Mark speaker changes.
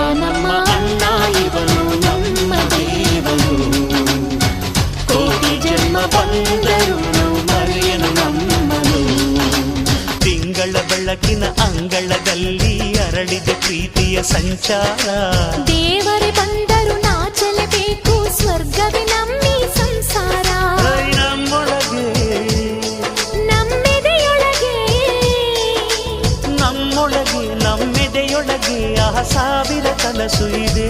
Speaker 1: ನಮ್ಮ ಅಣ್ಣ ಇವನು ನಮ್ಮ ದೇವನು ಕೋಟಿ ಜನ್ಮ ಬಂದರು ಮರೆಯನು ನಮ್ಮನು ತಿಂಗಳ ಬೆಳಕಿನ ಅಂಗಳದಲ್ಲಿ ಅರಳಿದ ಪ್ರೀತಿಯ ಸಂಚಾರ
Speaker 2: ದೇವರೇ ಬಂದರು ನಾಚಲೇಬೇಕು ಸ್ವರ್ಗವೇ ನಮ್ಮಿ ಸಂಸಾರ
Speaker 1: ಐ ನಮ್ಮೊಳಗೆ
Speaker 2: ನಮ್ಮೆದೆಯೊಳಗೆ
Speaker 1: ನಮ್ಮೊಳಗೆ ನಮ್ಮೆದೆಯೊಳಗೆ ಆ ಸಾವಿರ ಕನಸು ಇದೆ.